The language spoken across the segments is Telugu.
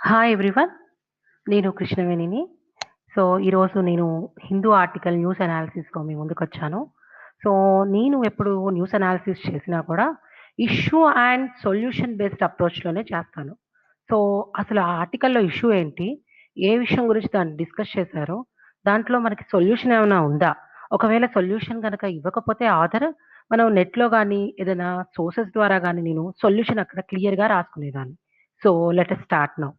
Hi everyone. నేను కృష్ణవేణిని. సో, ఈరోజు నేను హిందూ ఆర్టికల్ న్యూస్ అనాలిసిస్‌తో మీ ముందుకొచ్చాను. సో, నేను ఎప్పుడు న్యూస్ అనాలిసిస్ చేసినా కూడా ఇష్యూ అండ్ సొల్యూషన్ బేస్డ్ అప్రోచ్‌లోనే చేస్తాను. సో, అసలు ఆ ఆర్టికల్‌లో ఇష్యూ ఏంటి? ఏ విషయం గురించి దాన్ని డిస్కస్ చేశారు? దాంట్లో మనకి సొల్యూషన్ ఏమైనా ఉందా? ఒకవేళ సొల్యూషన్ కనుక ఇవ్వకపోతే ఆధార్ మనం నెట్‌లో కానీ ఏదైనా సోర్సెస్ ద్వారా కానీ నేను సొల్యూషన్ అక్కడ క్లియర్‌గా రాసుకునేదాన్ని. So, let us start now.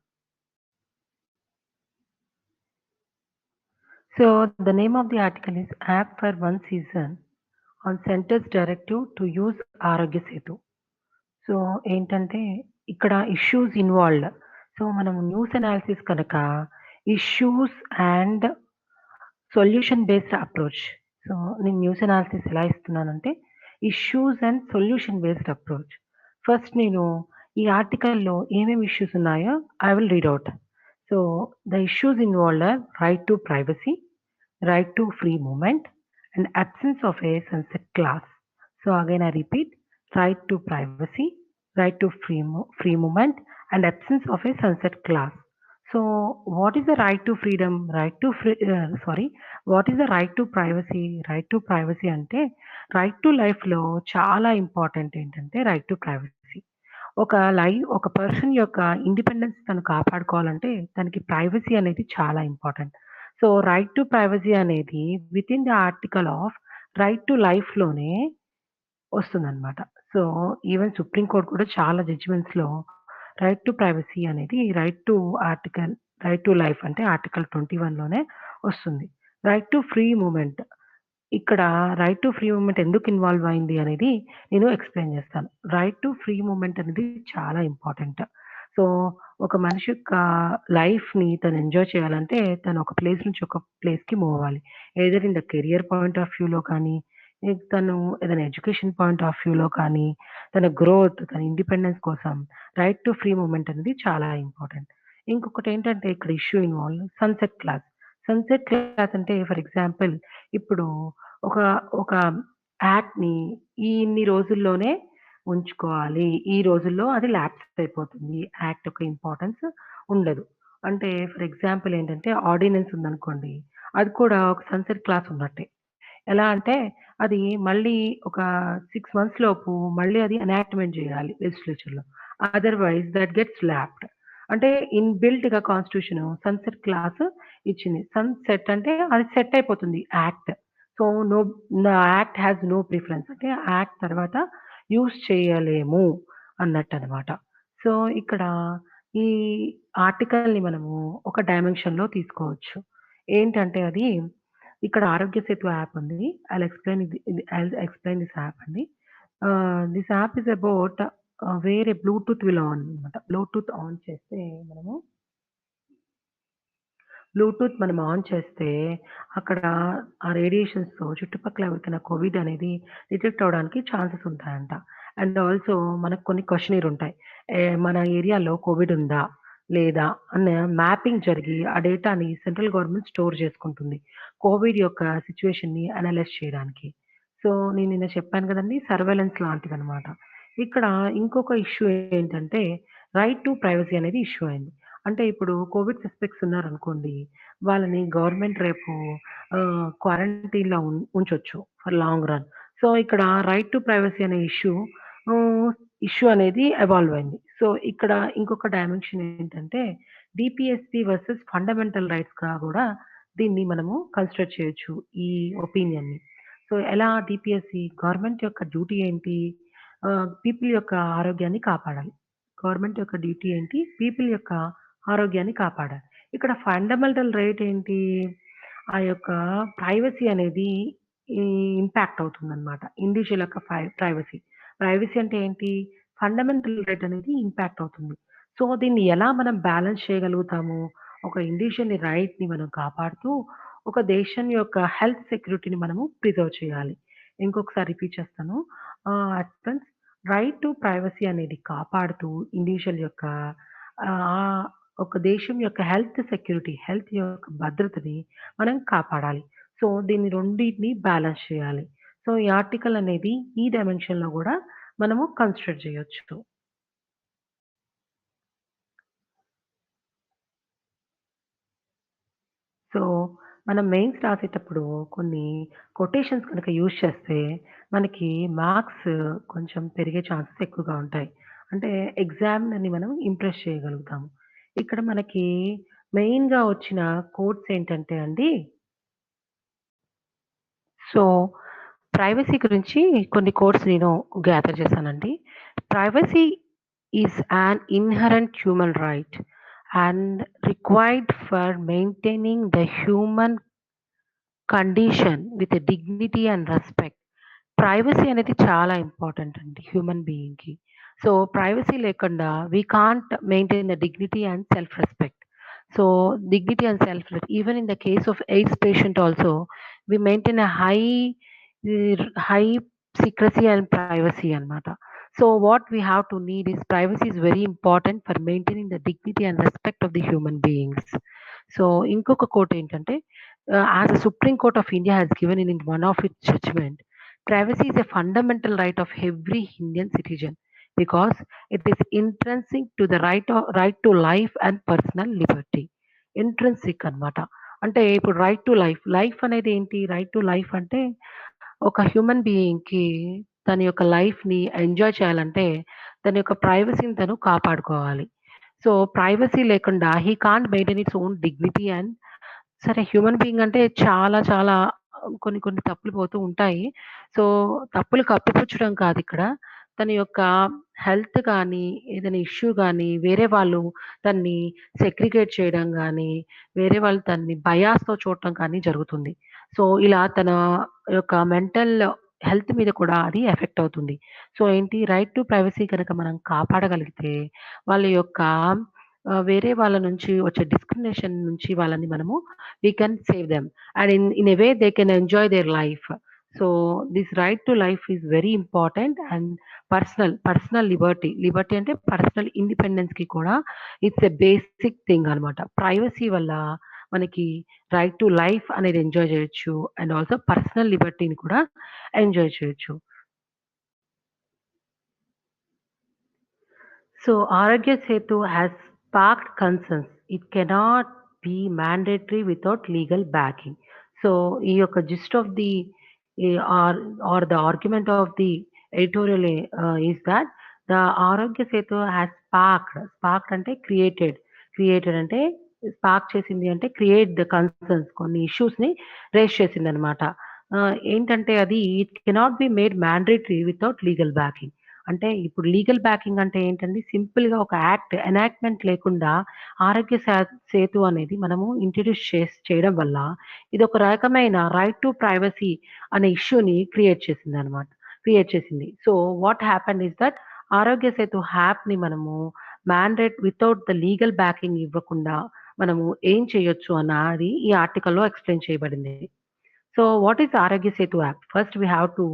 So, the name of the article is App for One Season on Center's Directive to Use ఆరోగ్య సేతు. సో, ఏంటంటే ఇక్కడ ఇష్యూస్ ఇన్వాల్వ్డ్. సో, మనం న్యూస్ అనాలిసిస్ కనుక issues and solution based approach. So, నేను న్యూస్ అనాలిసిస్ ఎలా ఇస్తున్నానంటే issues and solution based approach. First నేను ఈ ఆర్టికల్‌లో ఏమేమి ఇష్యూస్ ఉన్నాయో I will read out so, the issues involved are right to privacy, right to free movement and absence of a sunset clause. So, again I repeat right to privacy, right to free free movement and absence of a sunset clause. So, what is the right to freedom? Right to free sorry what is the right to privacy? Right to privacy అంటే రైట్ టు లైఫ్‌లో చాలా ఇంపార్టెంట్ ఏంటంటే రైట్ టు ప్రైవసీ. ఒక లైవ్ ఒక పర్సన్ యొక్క ఇండిపెండెన్స్ తను కాపాడుకోవాలంటే తనకి ప్రైవసీ అనేది చాలా important. So, right to privacy అనేది within the article of right to లైఫ్‌లోనే వస్తుందనమాట. సో, ఈవెన్ సుప్రీం కోర్ట్ కూడా చాలా జడ్జిమెంట్స్లో రైట్ టు ప్రైవసీ అనేది right to article right to life అంటే ఆర్టికల్ ట్వంటీ వన్లోనే వస్తుంది. రైట్ టు ఫ్రీ మూమెంట్ ఇక్కడ రైట్ టు ఫ్రీ మూమెంట్ ఎందుకు ఇన్వాల్వ్ అయింది అనేది నేను ఎక్స్‌ప్లెయిన్ చేస్తాను. రైట్ టు ఫ్రీ మూమెంట్ అనేది చాలా ఇంపార్టెంట్. సో, ఒక మనిషి యొక్క లైఫ్‌ని తను ఎంజాయ్ చేయాలంటే తను ఒక ప్లేస్ నుంచి ఒక ప్లేస్‌కి మూవ్ అవ్వాలి. ఏదైనా in the career point of వ్యూలో కానీ, తను ఏదైనా ఎడ్యుకేషన్ పాయింట్ ఆఫ్ వ్యూలో కానీ, తన గ్రోత్, తన ఇండిపెండెన్స్ కోసం రైట్ టు ఫ్రీ మూమెంట్ అనేది చాలా ఇంపార్టెంట్. ఇంకొకటి ఏంటంటే ఇక్కడ issue involve sunset clause. Sunset clause అంటే ఫర్ ఎగ్జాంపుల్ ఇప్పుడు ఒక ఒక యాక్ట్‌ని ఈ ఇన్ని రోజుల్లోనే ఉంచుకోవాలి. ఈ రోజుల్లో అది ల్యాప్స్ అయిపోతుంది. యాక్ట్ యొక్క ఇంపార్టెన్స్ ఉండదు. అంటే ఫర్ ఎగ్జాంపుల్ ఏంటంటే ఆర్డినెన్స్ ఉందనుకోండి. అది కూడా ఒక సన్సెట్ క్లాస్ ఉన్నట్టే. ఎలా అంటే అది మళ్ళీ ఒక 6 మంత్స్ లోపు మళ్ళీ అది ఎనాక్ట్‌మెంట్ చేయాలి లెజిస్లేచర్‌లో. Otherwise that gets lapsed. అంటే ఇన్‌బిల్ట్‌గా కాన్స్టిట్యూషన్ సన్సెట్ క్లాస్ ఇచ్చింది. సన్సెట్ అంటే అది సెట్ అయిపోతుంది act. So, no act has no preference అంటే యాక్ట్ తర్వాత యూజ్ చేయలేము అన్నట్టు అనమాట సో, ఇక్కడ ఈ ఆర్టికల్‌ని మనము ఒక డైమెన్షన్‌లో తీసుకోవచ్చు. ఏంటంటే అది ఇక్కడ ఆరోగ్య సేతు యాప్ ఉంది. ఐ ఎక్స్‌ప్లెయిన్ ఇది ఎక్స్‌ప్లెయిన్ దిస్ యాప్ అండి. దిస్ యాప్ ఇస్ అబౌట్ వేరే బ్లూటూత్ విల్ ఆన్ అనమాట. బ్లూటూత్ ఆన్ చేస్తే మనము బ్లూటూత్ మనం ఆన్ చేస్తే అక్కడ ఆ రేడియేషన్స్‌తో చుట్టుపక్కల ఎవరికైనా కోవిడ్ అనేది డిటెక్ట్ అవ్వడానికి ఛాన్సెస్ ఉంటాయంట. అండ్ ఆల్సో మనకు కొన్ని క్వశ్చనీర్ ఉంటాయి. మన ఏరియాలో కోవిడ్ ఉందా? లేదా? అన్న మ్యాపింగ్ జరిగి ఆ డేటాని సెంట్రల్ గవర్నమెంట్ స్టోర్ చేసుకుంటుంది. కోవిడ్ యొక్క సిచ్యువేషన్ని అనలైజ్ చేయడానికి. సో, నేను నిన్న చెప్పాను కదండీ! సర్వేలెన్స్ లాంటిదనమాట. ఇక్కడ ఇంకొక ఇష్యూ ఏంటంటే రైట్ టు ప్రైవసీ అనేది ఇష్యూ అయింది. అంటే ఇప్పుడు కోవిడ్ సస్పెక్ట్స్ ఉన్నారనుకోండి. వాళ్ళని గవర్నమెంట్ రేపు ఆహ్, క్వారంటైన్‌లో ఉం ఉంచొచ్చు ఫర్ లాంగ్ రన్. సో, ఇక్కడ రైట్ టు ప్రైవసీ అనే ఇష్యూ ఇష్యూ అనేది ఎవాల్వ్ అయింది. సో, ఇక్కడ ఇంకొక డైమెన్షన్ ఏంటంటే డీపీఎస్‌పీ వర్సెస్ ఫండమెంటల్ రైట్స్‌గా కూడా దీన్ని మనము కన్సిడర్ చేయొచ్చు ఈ ఒపీనియన్‌ని. సో, ఎలా డీపీఎస్సి గవర్నమెంట్ యొక్క డ్యూటీ ఏంటి? ఆహ్, పీపుల్ యొక్క ఆరోగ్యాన్ని కాపాడాలి. గవర్నమెంట్ యొక్క డ్యూటీ ఏంటి? పీపుల్ యొక్క ఆరోగ్యాన్ని కాపాడాలి. ఇక్కడ ఫండమెంటల్ రైట్ ఏంటి? ఆ యొక్క ప్రైవసీ అనేది ఈ ఇంపాక్ట్ అవుతుందనమాట. ఇండివిడ్యువల్ యొక్క ఫై ప్రైవసీ. ప్రైవసీ అంటే ఏంటి? ఫండమెంటల్ రైట్ అనేది ఇంపాక్ట్ అవుతుంది. సో, దీన్ని ఎలా మనం బ్యాలెన్స్ చేయగలుగుతాము? ఒక ఇండివిడ్యువల్ రైట్‌ని మనం కాపాడుతూ, ఒక దేశం యొక్క హెల్త్ సెక్యూరిటీని మనము ప్రిజర్వ్ చేయాలి. ఇంకొకసారి రిపీట్ చేస్తాను. ఆహ్, అటెన్స్ రైట్ టు ప్రైవసీ అనేది కాపాడుతూ ఇండివిడ్యువల్ యొక్క ఆహ్, ఒక దేశం యొక్క హెల్త్ సెక్యూరిటీ, హెల్త్ యొక్క భద్రతని మనం కాపాడాలి. సో, దీన్ని రెండింటిని బ్యాలెన్స్ చేయాలి. సో, ఈ ఆర్టికల్ అనేది ఈ డైమెన్షన్‌లో కూడా మనము కన్సిడర్ చేయొచ్చు. సో, మనం మెయిన్స్ రాసేటప్పుడు కొన్ని కొటేషన్స్ కనుక యూజ్ చేస్తే, మనకి మార్క్స్ కొంచెం పెరిగే ఛాన్సెస్ ఎక్కువగా ఉంటాయి. అంటే ఎగ్జామ్ని మనం ఇంప్రెస్ చేయగలుగుతాము. ఇక్కడ మనకి మెయిన్‌గా వచ్చిన కోట్స్ ఏంటంటే అండి సో, ప్రైవసీ గురించి కొన్ని కోట్స్ నేను గ్యాదర్ చేశానండి. Privacy is an inherent human right and required for maintaining the human condition with dignity and respect. Privacy అనేది చాలా ఇంపార్టెంట్ అండి హ్యూమన్ బీయింగ్‌కి. సో, ప్రైవసీ లేకుండా we can't maintain the dignity and self respect. So, dignity and self even in the case of AIDS patient also, we maintain a high uh, high secrecy and privacy అన్నమాట. So, what we have to need is privacy is very important for maintaining the dignity and respect of the human beings. So, ఇంకొక కోట్ ఏంటంటే ah, as the supreme court of India has given in one of its judgment, privacy is a fundamental right of every Indian citizen Because it is intrinsic to the right right to life and personal liberty. Intrinsic అన్నమాట. అంటే ఇప్పుడు రైట్ టు లైఫ్. లైఫ్ అనేది ఏంటి? రైట్ టు లైఫ్ అంటే ఒక హ్యూమన్ బీయింగ్‌కి తన యొక్క లైఫ్‌ని ఎంజాయ్ చేయాలంటే తన యొక్క ప్రైవసీని తను కాపాడుకోవాలి. సో, ప్రైవసీ లేకుండా he can't maintain its own dignity and సరే హ్యూమన్ బీయింగ్ అంటే చాలా చాలా కొన్ని కొన్ని తప్పులు పోతూ ఉంటాయి. సో, తప్పులు కప్పిపుచ్చడం ఇక్కడ తన యొక్క హెల్త్ కానీ ఏదైనా ఇష్యూ కానీ వేరే వాళ్ళు తన్ని సెగ్రిగేట్ చేయడం కానీ వేరే వాళ్ళు తన్ని బయాస్‌తో చూడటం కానీ జరుగుతుంది. సో, ఇలా తన యొక్క మెంటల్ హెల్త్ మీద కూడా అది ఎఫెక్ట్ అవుతుంది. సో, ఏంటి రైట్ టు ప్రైవసీ కనుక మనం కాపాడగలిగితే వాళ్ళ యొక్క వేరే వాళ్ళ నుంచి వచ్చే డిస్క్రిమినేషన్ నుంచి వాళ్ళని మనము we can save them. And in in a way they can enjoy their life. So, this right to life is very important and personal, personal liberty. Liberty అంటే పర్సనల్ ఇండిపెండెన్స్‌కి కూడా ఇట్స్ ఎ బేసిక్ థింగ్ అన్నమాట. ప్రైవసీ వల్ల మనకి రైట్ టు లైఫ్ అనేది ఎంజాయ్ చేయొచ్చు. అండ్ ఆల్సో పర్సనల్ లిబర్టీని కూడా ఎంజాయ్ చేయొచ్చు. So, Arogya Setu has sparked concerns. It cannot be mandatory without legal backing. So, ఈ యొక్క gist of the or or the argument of the editorial is that the Arogya Setu has sparked. Sparked అంటే క్రియేటెడ్. క్రియేటెడ్ అంటే స్పార్క్ చేసింది అంటే క్రియేట్ ద కన్సర్న్స్ కొన్ని ఇష్యూస్‌ని రేస్ చేసింది అనమాట ఏంటంటే అది it cannot be made mandatory without legal backing. అంటే ఇప్పుడు లీగల్ బ్యాకింగ్ అంటే ఏంటండి సింపుల్‌గా ఒక యాక్ట్ ఎనాక్ట్‌మెంట్ లేకుండా ఆరోగ్య సేతు అనేది మనము ఇంట్రడ్యూస్ చేస్ చేయడం వల్ల ఇది ఒక రకమైన రైట్ టు ప్రైవసీ అనే ఇష్యూని క్రియేట్ చేసింది అనమాట క్రియేట్ చేసింది. So, what happen is that Aarogya Setu యాప్‌ని మనము mandate without the legal backing ఇవ్వకుండా మనము ఏం చేయొచ్చు అన్నది ఈ ఆర్టికల్‌లో ఎక్స్‌ప్లెయిన్ చేయబడింది. So, what is Aarogya Setu app? First we have to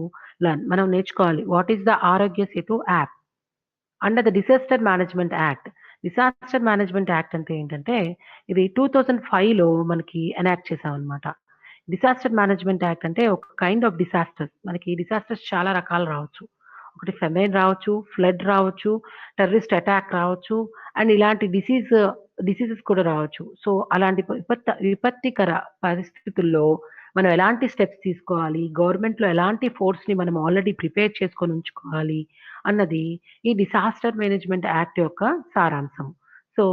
learn మనం నేర్చుకోవాలి. What is the Aarogya Setu app? Under the disaster management act. Disaster management act అంటే ఏంటంటే ఇది 2005లో మనకి ఎనాక్ట్ చేసామన్నమాట డిసాస్టర్ మేనేజ్మెంట్ యాక్ట్ అంటే ఒక కైండ్ ఆఫ్ డిసాస్టర్స్. మనకి డిసాస్టర్స్ చాలా రకాలు రావచ్చు. ఒకటి ఫెమైన్ రావచ్చు, ఫ్లడ్ రావచ్చు, టెర్రరిస్ట్ అటాక్ రావచ్చు అండ్ ఇలాంటి డిసీజ్ డిసీజెస్ కూడా రావచ్చు. సో, అలాంటి విపత్త విపత్తికర పరిస్థితుల్లో మనం ఎలాంటి స్టెప్స్ తీసుకోవాలి? గవర్నమెంట్‌లో ఎలాంటి ఫోర్స్‌ని మనం ఆల్రెడీ ప్రిపేర్ చేసుకొని ఉంచుకోవాలి? అన్నది ఈ డిసాస్టర్ మేనేజ్మెంట్ యాక్ట్ యొక్క సారాంశం. So,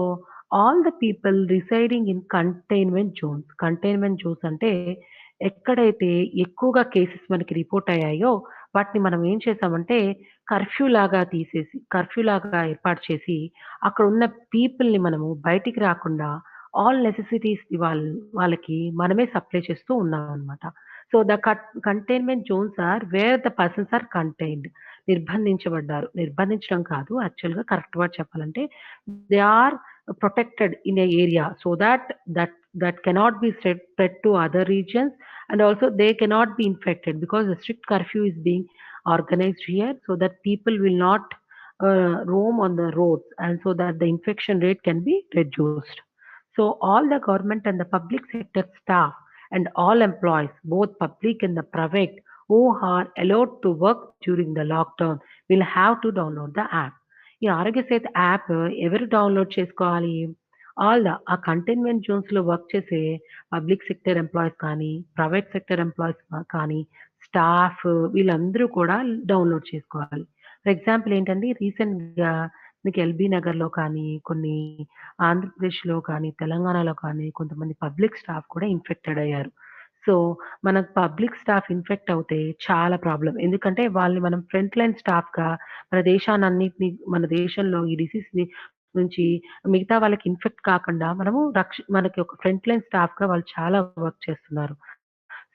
all the people residing in containment zones. Containment zones అంటే ఎక్కడైతే ఎక్కువగా కేసెస్ మనకి రిపోర్ట్ అయ్యాయో వాటిని మనం ఏం చేసామంటే కర్ఫ్యూ లాగా తీసేసి, కర్ఫ్యూ లాగా ఏర్పాటు చేసి అక్కడున్న పీపుల్‌ని మనము బయటికి రాకుండా ఆల్ నెసెసిటీస్ వాళ్ళ వాళ్ళకి మనమే సప్లై చేస్తూ ఉన్నాం అనమాట so, the cut containment zones are where the persons are contained. నిర్బంధించబడ్డారు. నిర్బంధించడం కాదు యాక్చువల్‌గా కరెక్ట్ వర్డ్ చెప్పాలంటే they are protected in a area so that that that cannot be spread to other regions and also they cannot be infected because the strict curfew is being organised here so that people will not roam on the roads and so that the infection rate can be reduced. So, all the government and the public sector staff and all employees, both public and the private, who are allowed to work during the lockdown will have to download the app. ఈ ఆరోగ్య సేతు యాప్ ఎవరు డౌన్లోడ్ చేసుకోవాలి? ఆల్ ద ఆ కంటైన్మెంట్ జోన్స్‌లో వర్క్ చేసే పబ్లిక్ సెక్టర్ ఎంప్లాయీస్ కానీ, ప్రైవేట్ సెక్టర్ ఎంప్లాయీస్ కానీ, స్టాఫ్ వీళ్ళందరూ కూడా డౌన్‌లోడ్ చేసుకోవాలి. ఫర్ ఎగ్జాంపుల్ ఏంటంటే రీసెంట్‌గా మీకు ఎల్బీ నగర్‌లో కానీ, కొన్ని ఆంధ్రప్రదేశ్‌లో కానీ, తెలంగాణలో కానీ కొంతమంది పబ్లిక్ స్టాఫ్ కూడా ఇన్ఫెక్టెడ్ అయ్యారు. సో, మనకు పబ్లిక్ స్టాఫ్ ఇన్ఫెక్ట్ అవుతే చాలా ప్రాబ్లమ్. ఎందుకంటే వాళ్ళని మనం ఫ్రంట్ లైన్ స్టాఫ్‌గా మన దేశాన్నన్నిటిని మన దేశంలో ఈ డిసీజ్‌ని నుంచి మిగతా వాళ్ళకి ఇన్ఫెక్ట్ కాకుండా మనము రక్ష మనకి ఒక ఫ్రంట్ లైన్ స్టాఫ్‌గా వాళ్ళు చాలా వర్క్ చేస్తున్నారు.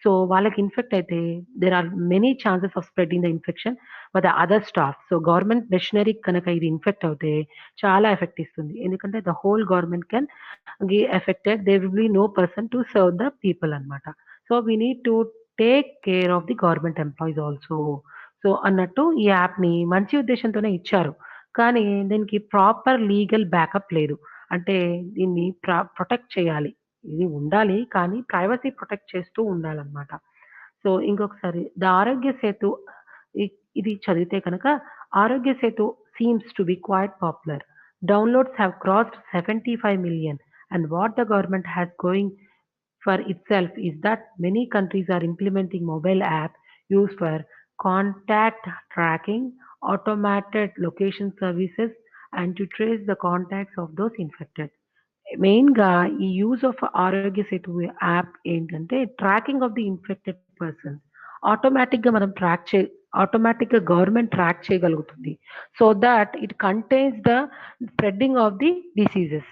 సో, వాళ్ళకి ఇన్ఫెక్ట్ అయితే there are many chances of spreading the infection but the other staff. So, government machinery కనుక ఇది ఇన్ఫెక్ట్ అవుతే చాలా ఎఫెక్ట్ ఇస్తుంది. ఎందుకంటే the whole government can get affected. There will be no person to serve the people అన్నమాట. So, we need to take care of the government employees also. So, అన్నట్టు ఈ యాప్‌ని మంచి ఉద్దేశంతోనే ఇచ్చారు. కానీ దీనికి ప్రాపర్ లీగల్ బ్యాకప్ లేదు. అంటే దీన్ని ప్రొటెక్ట్ చేయాలి. ఇది ఉండాలి కానీ ప్రైవసీ ప్రొటెక్ట్ చేస్తూ ఉండాలన్నమాట. సో ఇంకొకసారి ద ఆరోగ్య సేతు ఇది చదివితే కనుక Aarogya Setu seems to be quite popular downloads have crossed seventy five million and what the government has going for itself is that many countries are implementing mobile app use for contact tracking automated location services and to trace the contacts of those infected మెయిన్‌గా ఈ use of Aarogya Setu app ఏంటంటే tracking of the infected persons. ఆటోమేటిక్‌గా మనం ట్రాక్ చే ఆటోమేటిక్‌గా గవర్నమెంట్ ట్రాక్ చేయగలుగుతుంది. So that it contains the spreading of the diseases.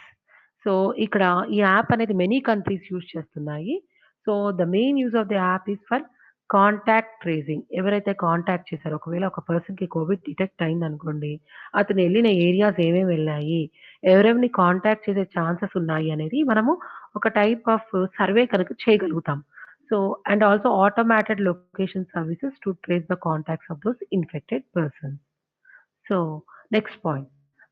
So, ఇక్కడ ఈ యాప్ అనేది మెనీ కంట్రీస్ యూజ్ చేస్తున్నాయి. So, the main use of the app is for contact tracing. ఎవరైతే కాంటాక్ట్ చేశారో ఒకవేళ ఒక పర్సన్‌కి కోవిడ్ డిటెక్ట్ అయింది అనుకోండి అతను వెళ్ళిన ఏరియాస్ ఏమేమి వెళ్ళాయి, ఎవరెవరిని కాంటాక్ట్ చేసే ఛాన్సెస్ ఉన్నాయి అనేది మనము ఒక టైప్ ఆఫ్ సర్వే కనుక చేయగలుగుతాం. So, and also automated location services to trace the contacts of those infected persons. So, next point.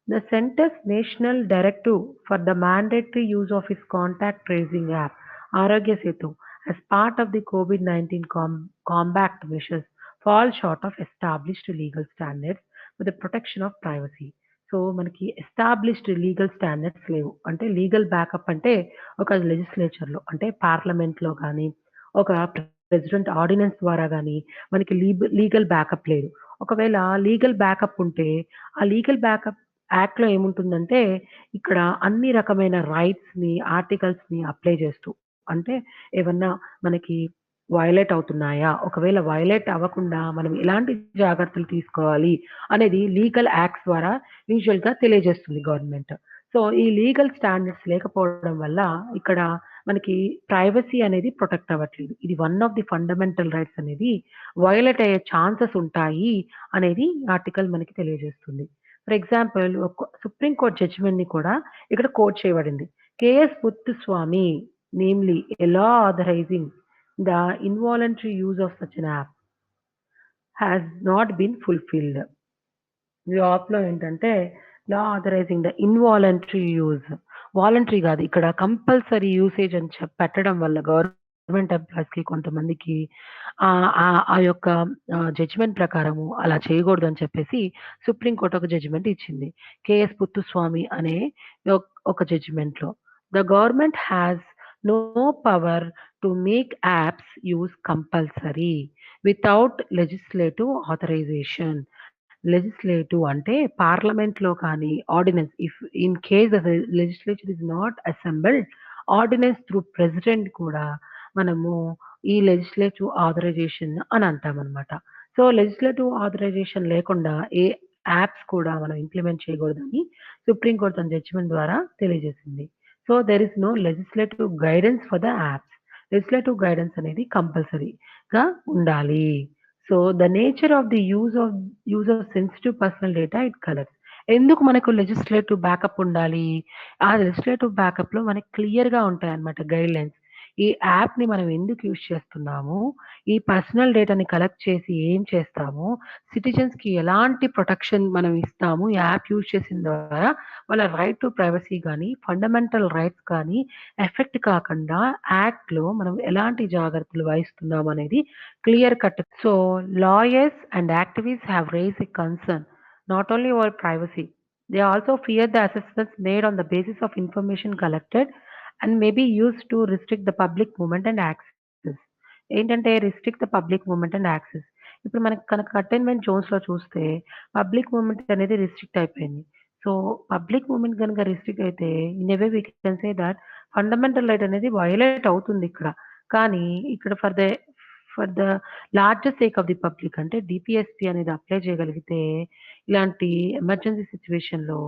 The centre's national directive for the mandatory use of his contact tracing app Aarogya Setu as part of the COVID-19 com- combat measures, fall short of established legal standards with the protection of privacy. So, మనకి ఎస్టాబ్లిష్డ్ లీగల్ స్టాండర్డ్స్ లేవు. అంటే లీగల్ బ్యాకప్ అంటే ఒక లెజిస్లేచర్‌లో అంటే పార్లమెంట్‌లో కానీ ఒక ప్రెసిడెంట్ ఆర్డినెన్స్ ద్వారా కానీ మనకి లీగల్ బ్యాకప్ లేదు. ఒకవేళ లీగల్ బ్యాకప్ ఉంటే, ఆ లీగల్ బ్యాకప్ యాక్ట్‌లో ఏముంటుందంటే, ఇక్కడ అన్ని రకమైన రైట్స్‌ని, ఆర్టికల్స్‌ని అప్లై చేస్తూ అంటే ఏమన్నా మనకి వయలేట్ అవుతున్నాయా? ఒకవేళ వయలేట్ అవ్వకుండా మనం ఎలాంటి జాగ్రత్తలు తీసుకోవాలి అనేది లీగల్ యాక్ట్స్ ద్వారా యూజువల్‌గా తెలియజేస్తుంది గవర్నమెంట్. సో, ఈ లీగల్ స్టాండర్డ్స్ లేకపోవడం వల్ల ఇక్కడ మనకి ప్రైవసీ అనేది ప్రొటెక్ట్ అవ్వట్లేదు. ఇది one of the fundamental rights అనేది వయలేట్ అయ్యే ఛాన్సెస్ ఉంటాయి అనేది ఆర్టికల్ మనకి తెలియజేస్తుంది. ఫర్ ఎగ్జాంపుల్ ఒక సుప్రీం కోర్ట్ జడ్జ్‌మెంట్‌ని కూడా ఇక్కడ కోట్ చేయబడింది. K S Muthuswamy namely a law authorizing the involuntary use of such an app has not been fulfilled. ఈ యాప్‌లో ఏంటంటే law authorising the involuntary use. Voluntary కాదు ఇక్కడ కంపల్సరీ యూసేజ్ అని పెట్టడం వల్ల గవర్నమెంట్ ఎంప్లాయీస్‌కి కొంతమందికి ఆ యొక్క జడ్జిమెంట్ ప్రకారము అలా చేయకూడదు అని చెప్పేసి సుప్రీం కోర్ట్ ఒక జడ్జిమెంట్ ఇచ్చింది. కేఎస్ పుత్తుస్వామి అనే ఒక జడ్జిమెంట్లో the government has no power to make apps use compulsory without legislative authorisation. Legislative అంటే పార్లమెంట్‌లో కానీ ordinance if in case the legislature is not assembled ordinance through president కూడా మనము ఈ లెజిస్లేటివ్ ఆథరైజేషన్ అని అంటామనమాట. సో, లెజిస్లేటివ్ ఆథరైజేషన్ లేకుండా ఏ యాప్స్ కూడా మనం ఇంప్లిమెంట్ చేయకూడదని సుప్రీం కోర్ట్ తన జడ్జ్‌మెంట్ ద్వారా తెలియజేసింది. So, there is no legislative guidance for the apps. Legislative guidance అనేది కంపల్సరీగా ఉండాలి. So, the nature of the use of use of sensitive personal data it colours. ఎందుకు మనకు లెజిస్లేటివ్ బ్యాకప్ ఉండాలి? ఆ లెజిస్లేటివ్ బ్యాకప్‌లో మనకి క్లియర్గా ఉంటాయి అనమాట గైడ్ లైన్స్ ఈ యాప్‌ని మనం ఎందుకు యూజ్ చేస్తున్నాము? ఈ పర్సనల్ డేటాని కలెక్ట్ చేసి ఏం చేస్తాము? సిటిజన్స్‌కి ఎలాంటి ప్రొటెక్షన్ మనం ఇస్తాము? ఈ యాప్ యూజ్ చేసిన ద్వారా వాళ్ళ రైట్ టు ప్రైవసీ కానీ ఫండమెంటల్ రైట్స్ కానీ ఎఫెక్ట్ కాకుండా యాక్ట్‌లో మనం ఎలాంటి జాగ్రత్తలు వహిస్తున్నాం అనేది clear cut. So, lawyers and activists have raise a concern not only our privacy They also fear the assessments made on the basis of information collected and maybe be to restrict the public movement and access ఏంటంటే restrict the public movement and access. ఇప్పుడు మనకి కనుక కంటైన్మెంట్ జోన్స్‌లో చూస్తే పబ్లిక్ మూమెంట్ అనేది రిస్ట్రిక్ట్ అయిపోయింది. సో, పబ్లిక్ మూమెంట్ కనుక రిస్ట్రిక్ట్ అయితే in a way we can say that fundamental right అనేది వైలెట్ అవుతుంది ఇక్కడ కానీ ఇక్కడ for the for the largest sake of the public అంటే డిపిఎస్పి అనేది అప్లై చేయగలిగితే ఇలాంటి ఎమర్జెన్సీ సిచ్యువేషన్లో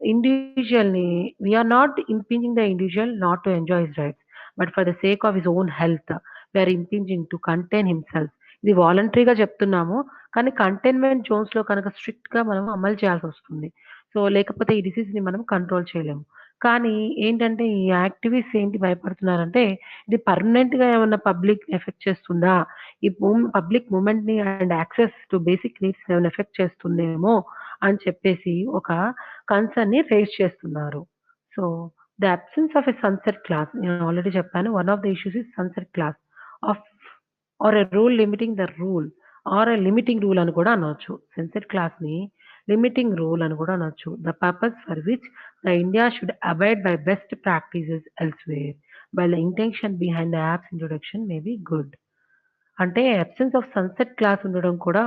ఇండివిడ్యువల్‌ని we are not impinging the individual not to enjoy his rights. But for the sake of his own health we are impinging to contain himself. ఇది వాలంటరీగా చెప్తున్నాము. కానీ కంటైన్మెంట్ జోన్స్‌లో కనుక స్ట్రిక్ట్‌గా మనం అమలు చేయాల్సి వస్తుంది సో, లేకపోతే ఈ డిసీజ్‌ని మనం కంట్రోల్ చేయలేము. కానీ ఏంటంటే ఈ యాక్టివిస్ట్ ఏంటి భయపడుతున్నారంటే ఇది పర్మనెంట్‌గా ఏమైనా పబ్లిక్ ఎఫెక్ట్ చేస్తుందా? ఈ పబ్లిక్ పబ్లిక్ని అండ్ యాక్సెస్ టు బేసిక్ నీడ్స్‌ని ఏమైనా ఎఫెక్ట్ చేస్తుందేమో అని చెప్పేసి ఒక కన్సర్న్‌ని రేజ్ చేస్తున్నారు. So, the absence of a sunset clause నేను ఆల్రెడీ చెప్పాను. One of the issues is sunset clause of or a rule limiting the rule or a limiting rule అని కూడా అనొచ్చు. సన్సెట్ క్లాస్ని లిమిటింగ్ రూల్ అని కూడా అనొచ్చు. The purpose for which the India should abide by best practices elsewhere by the intention behind the apps introduction may be good. అంటే అబ్సెన్స్ ఆఫ్ సన్సెట్ క్లాస్ ఉండడం కూడా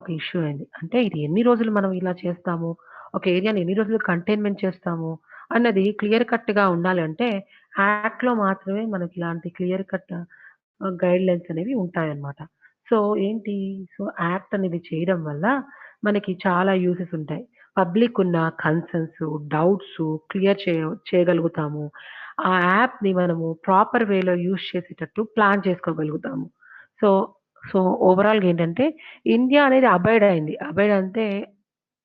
ఒక ఇష్యూ అయింది. అంటే ఇది ఎన్ని రోజులు మనం ఇలా చేస్తాము? ఒక ఏరియాని ఎన్ని రోజులు కంటైన్మెంట్ చేస్తాము? అన్నది క్లియర్ కట్‌గా ఉండాలంటే యాక్ట్‌లో మాత్రమే మనకి ఇలాంటి క్లియర్ కట్ ఆహ్, గైడ్‌లైన్స్ అనేవి ఉంటాయన్నమాట. సో, ఏంటి సో, యాక్ట్ అనేది చేయడం వల్ల మనకి చాలా యూజెస్ ఉంటాయి. పబ్లిక్ ఉన్న కన్సర్న్స్, డౌట్స్ క్లియర్ చేయ చేయగలుగుతాము. ఆ యాప్‌ని మనము ప్రాపర్ వేలో యూజ్ చేసేటట్టు ప్లాన్ చేసుకోగలుగుతాము. సో, సో, ఓవరాల్‌గా ఏంటంటే ఇండియా అనేది అబైడ్ అయింది. అబైడ్ అంటే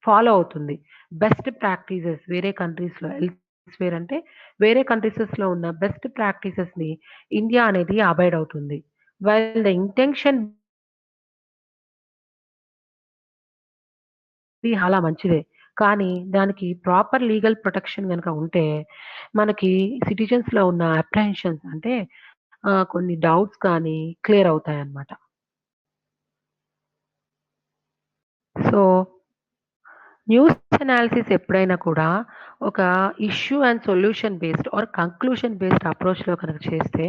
ఫాలో అవుతుంది. బెస్ట్ ప్రాక్టీసెస్ వేరే కంట్రీస్‌లో ఎల్స్‌వేర్ అంటే వేరే కంట్రీసెస్‌లో ఉన్న బెస్ట్ ప్రాక్టీసెస్‌ని ఇండియా అనేది అబైడ్ అవుతుంది. వైల్ ద ఇంటెన్షన్ ఇది చాలా మంచిదే. కానీ దానికి ప్రాపర్ లీగల్ ప్రొటెక్షన్ కనుక ఉంటే మనకి సిటిజన్స్‌లో ఉన్న అప్రహెన్షన్స్ అంటే కొన్ని డౌట్స్ కానీ క్లియర్ అవుతాయన్నమాట. సో న్యూస్ అనాలిసిస్ ఎప్పుడైనా కూడా ఒక issue and solution based or conclusion based అప్రోచ్‌లో కనుక చేస్తే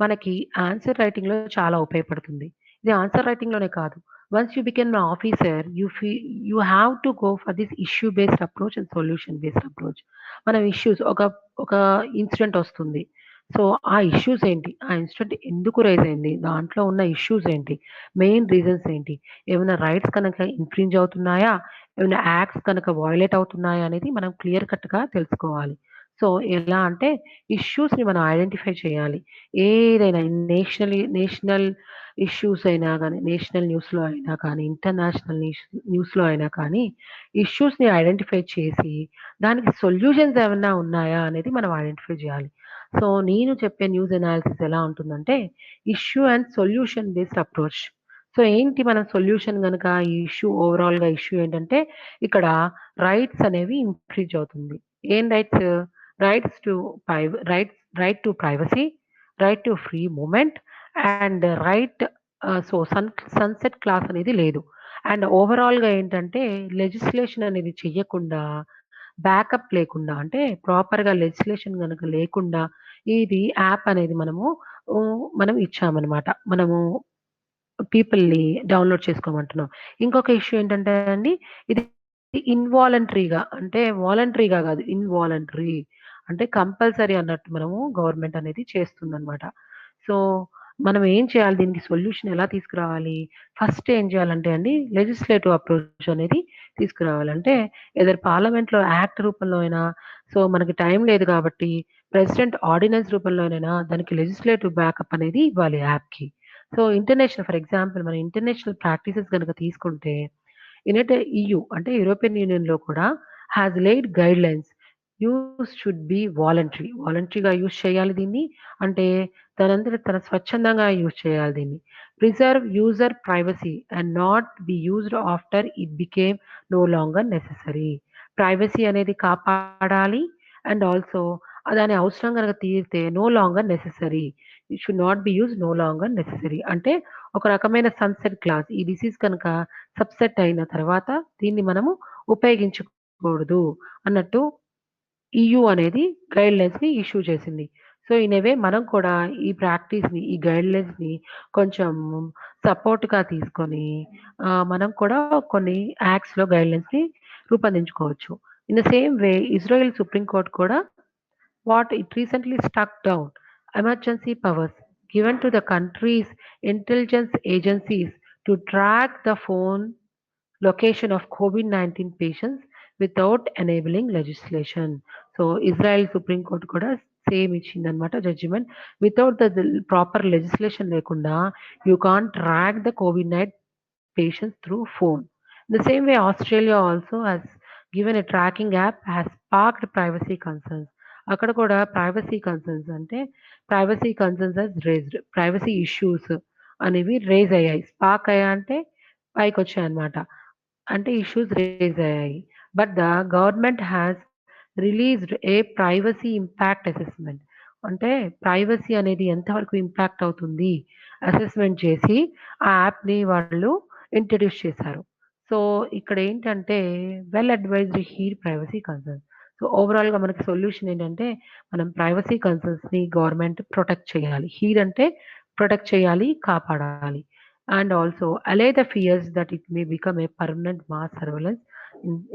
మనకి ఆన్సర్ రైటింగ్‌లో చాలా ఉపయోగపడుతుంది. ఇది ఆన్సర్ రైటింగ్‌లోనే కాదు. Once you become an officer you fee you have to go for this issue based approach and solution based approach. మనం ఇష్యూస్ ఒక ఒక ఇన్సిడెంట్ వస్తుంది. సో, ఆ ఇష్యూస్ ఏంటి? ఆ ఇన్సిడెంట్ ఎందుకు రైజ్ అయింది? దాంట్లో ఉన్న ఇష్యూస్ ఏంటి? మెయిన్ రీజన్స్ ఏంటి? ఏమైనా రైట్స్ కనుక ఇన్‌ఫ్రింజ్ అవుతున్నాయా? ఏమైనా యాక్ట్స్ కనుక వయోలేట్ అవుతున్నాయా అనేది మనం క్లియర్ కట్‌గా తెలుసుకోవాలి. సో, ఎలా అంటే ఇష్యూస్‌ని మనం ఐడెంటిఫై చేయాలి. ఏదైనా నేషనలీ నేషనల్ ఇష్యూస్ అయినా కానీ నేషనల్ న్యూస్‌లో అయినా కానీ, ఇంటర్నేషనల్ న్యూస్ న్యూస్‌లో అయినా కానీ ఇష్యూస్‌ని ఐడెంటిఫై చేసి దానికి సొల్యూషన్స్ ఏమన్నా ఉన్నాయా అనేది మనం ఐడెంటిఫై చేయాలి. సో, నేను చెప్పే న్యూస్ ఎనాలిసిస్ ఎలా ఉంటుందంటే issue and solution based approach. So, ఏంటి మన సొల్యూషన్ కనుక ఈ ఇష్యూ ఓవరాల్‌గా ఇష్యూ ఏంటంటే ఇక్కడ రైట్స్ అనేవి ఇంక్రీజ్ అవుతుంది. ఏం rights? Rights to priv rights right to privacy, right to free moment and right so, sun sunset clause అనేది లేదు. అండ్ ఓవరాల్‌గా ఏంటంటే లెజిస్లేషన్ అనేది చెయ్యకుండా బ్యాకప్ లేకుండా అంటే ప్రాపర్‌గా లెజిస్లేషన్ కనుక లేకుండా ఇది యాప్ అనేది మనము మనం ఇచ్చామనమాట. మనము పీపుల్‌ని డౌన్‌లోడ్ చేసుకోమంటున్నాం. ఇంకొక ఇష్యూ ఏంటంటే అండి ఇది ఇన్వాలంటరీగా అంటే వాలంటరీగా కాదు ఇన్వాలంటరీ అంటే కంపల్సరీ అన్నట్టు మనము గవర్నమెంట్ అనేది చేస్తుందనమాట. సో, మనం ఏం చేయాలి? దీనికి సొల్యూషన్ ఎలా తీసుకురావాలి? ఫస్ట్ ఏం చేయాలంటే అండి లెజిస్లేటివ్ అప్రోచ్ అనేది తీసుకురావాలంటే ఏదైనా పార్లమెంట్‌లో యాక్ట్ రూపంలో అయినా సో, మనకి టైం లేదు కాబట్టి ప్రెసిడెంట్ ఆర్డినెన్స్ రూపంలోనైనా దానికి లెజిస్లేటివ్ బ్యాకప్ అనేది ఇవ్వాలి యాప్‌కి. సో, ఇంటర్నేషనల్ ఫర్ ఎగ్జాంపుల్ మన ఇంటర్నేషనల్ ప్రాక్టీసెస్ కనుక తీసుకుంటే యునైటెడ్ ఈయూ అంటే యూరోపియన్ యూనియన్‌లో కూడా has laid guidelines use should be voluntary. వాలంటరీగా యూజ్ చేయాలి దీన్ని. అంటే తనంతట తన స్వచ్ఛందంగా యూజ్ చేయాలి దీన్ని. Preserve user privacy and not be used after it became no longer necessary. Privacy అనేది కాపాడాలి. అండ్ ఆల్సో దాని అవసరం కనుక తీరితే no longer necessary. It should not be use no longer necessary. అంటే ఒక రకమైన సన్సెట్ క్లాస్ ఈ డిసీజ్ కనుక సబ్సెట్ అయిన తర్వాత దీన్ని మనము ఉపయోగించకూడదు అన్నట్టు ఈయూ అనేది గైడ్‌లైన్స్‌ని ఇష్యూ చేసింది. సో, ఇన్ వే మనం కూడా ఈ ప్రాక్టీస్‌ని, ఈ గైడ్‌లైన్స్‌ని కొంచెం సపోర్ట్‌గా తీసుకొని మనం కూడా కొన్ని యాక్ట్స్‌లో గైడ్‌లైన్స్‌ని రూపొందించుకోవచ్చు. In the same way Israel supreme court కూడా what it recently stuck down emergency powers given to the country's intelligence agencies to track the phone location of COVID-19 patients without enabling legislation. So, Israel supreme court కూడా same ఇచ్చిందనమాట judgement. Without the proper legislation లేకుండా you can't track the covid nineteen patients through phone. The same way Australia also has given a tracking app has parked privacy concerns. అక్కడ కూడా ప్రైవసీ కన్సర్న్స్ అంటే privacy concerns has raised privacy issues అనేవి రేజ్ అయ్యాయి. స్పార్క్ అయ్యా అంటే పైకి వచ్చాయి అనమాట అంటే ఇష్యూస్ రేజ్ అయ్యాయి. But the government has released a privacy impact assessment. అంటే ప్రైవసీ అనేది ఎంతవరకు ఇంపాక్ట్ అవుతుంది అసెస్మెంట్ చేసి ఆ యాప్‌ని వాళ్ళు ఇంట్రడ్యూస్ చేశారు. సో, ఇక్కడ ఏంటంటే well advised here privacy concerns. So, ఓవరాల్‌గా మనకి సొల్యూషన్ ఏంటంటే మనం ప్రైవసీ కన్సర్న్స్‌ని గవర్నమెంట్ ప్రొటెక్ట్ చేయాలి. హీర్ అంటే ప్రొటెక్ట్ చేయాలి, కాపాడాలి. And also allay the fears that it may become a permanent mass surveillance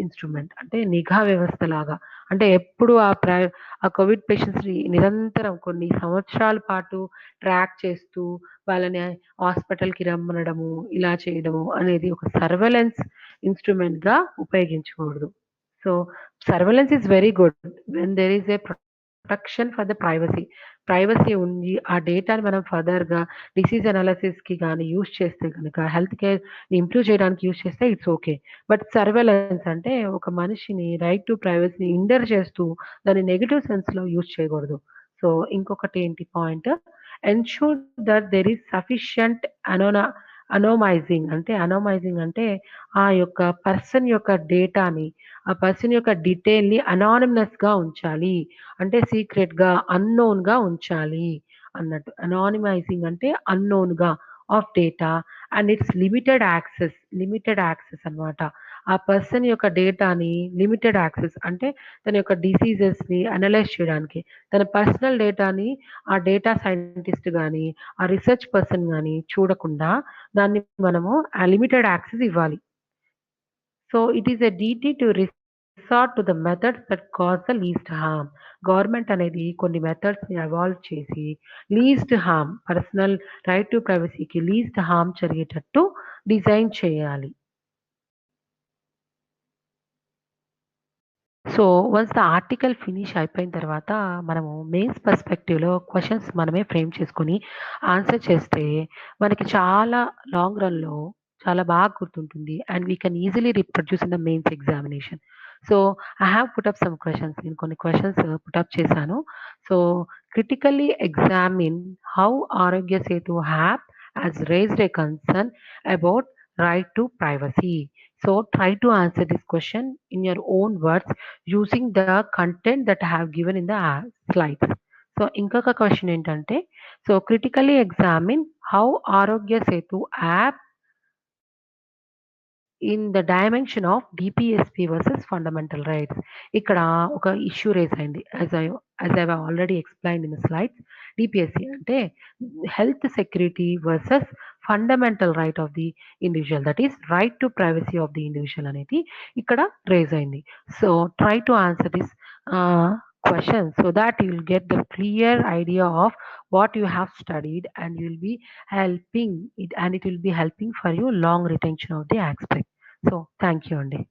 instrument. అంటే నిఘా వ్యవస్థ లాగా అంటే ఎప్పుడు ఆ ప్రై ఆ కోవిడ్ పేషెంట్స్‌ని నిరంతరం కొన్ని సంవత్సరాల పాటు ట్రాక్ చేస్తూ వాళ్ళని హాస్పిటల్‌కి రమ్మనడము, ఇలా చేయడము అనేది ఒక సర్వేలెన్స్ ఇన్‌స్ట్రుమెంట్‌గా ఉపయోగించకూడదు. So, surveillance is very good when there is a protection for the privacy. Privacy ఉంది. ఆ డేటాని మనం ఫర్దర్‌గా డిసీజ్ అనాలిసిస్‌కి కానీ యూజ్ చేస్తే కనుక హెల్త్ కేర్‌ని ఇంప్రూవ్ చేయడానికి యూజ్ చేస్తే ఇట్స్ ఓకే. బట్ సర్వేలెన్స్ అంటే ఒక మనిషిని రైట్ టు ప్రైవసీని ఇండర్ చేస్తూ దాన్ని నెగిటివ్ సెన్స్‌లో యూజ్ చేయకూడదు. సో, ఇంకొకటి ఏంటి point ensure that there is sufficient anon anonymizing అంటే అనోమైజింగ్ అంటే ఆ యొక్క పర్సన్ యొక్క డేటాని, ఆ పర్సన్ యొక్క డీటెయిల్‌ని అనానిమస్‌గా ఉంచాలి. అంటే సీక్రెట్‌గా, అన్‌నోన్‌గా ఉంచాలి అన్నట్టు. అనానిమైజింగ్ అంటే అన్‌నోన్‌గా of data and its limited access, limited access అన్నమాట. ఆ పర్సన్ యొక్క డేటాని లిమిటెడ్ యాక్సెస్ అంటే తన యొక్క డిసీజెస్‌ని అనలైజ్ చేయడానికి. తన పర్సనల్ డేటాని ఆ డేటా సైంటిస్ట్ కానీ ఆ రీసెర్చ్ పర్సన్ కానీ చూడకుండా దాన్ని మనము ఆ లిమిటెడ్ యాక్సెస్ ఇవ్వాలి. So, it is a duty to resort to the methods that cause the least harm. Government అనేది కొన్ని మెథడ్స్‌ని అవాల్వ్ చేసి least harm personal right to ప్రైవసీకి least harm జరిగేటట్టు డిజైన్ చేయాలి. So, once the article finish అయిపోయిన తర్వాత మనము మెయిన్స్ పర్స్పెక్టివ్‌లో క్వశ్చన్స్ మనమే ఫ్రేమ్ చేసుకొని ఆన్సర్ చేస్తే మనకి చాలా లాంగ్ రన్‌లో చాలా బాగా గుర్తుంటుంది. And we can easily reproduce in the mains examination. So, I have put up some questions నేను కొన్ని క్వశ్చన్స్ పుట్ అప్ చేశాను. So, critically examine how Arogya Setu app has raised a concern about right to privacy. So, try to answer this question in your own words using the content that I have given in the slides. So, ఇంకొక క్వశ్చన్ ఏంటంటే so, critically examine how Arogya Setu app in the dimension of DPSP versus fundamental rights. ఇక్కడ ఒక ఇష్యూ రేస్ అయింది. As I as I have already explain in the slides. DPSC అంటే health security versus fundamental right of the individual. That is right to privacy of the individual అనేది ఇక్కడ రైజ్ అయింది. So, try to answer this question so that you will get the clear idea of what you have studied and you will be helping it and it will be helping for you long retention of the aspect. So, thank you అండి.